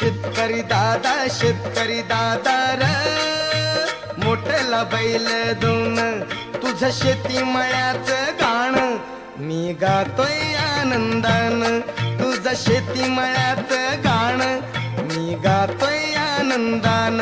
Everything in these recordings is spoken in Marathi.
शेतकरी दादा शेतकरी दादा र. मोठ्याला बैल दोन तुझं शेती मळ्याच गाण. मी गातोय आनंदान तुझं शेती मळ्याच गाण. मी गातोय आनंदान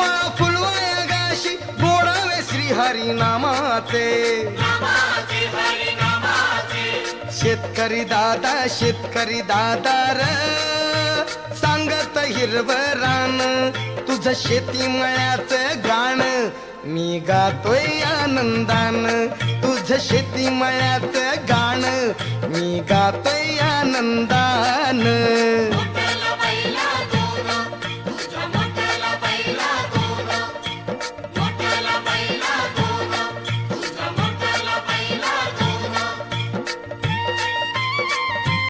मला फुलवाया गाशी गोडावे श्री हरी नामाचे शेतकरी दादा शेतकरी दादा र सांगत हिरव रान तुझं शेती मळ्याच गाण मी गातोय आनंदान तुझं शेती मळ्याच गाण मी गातोय आनंदान.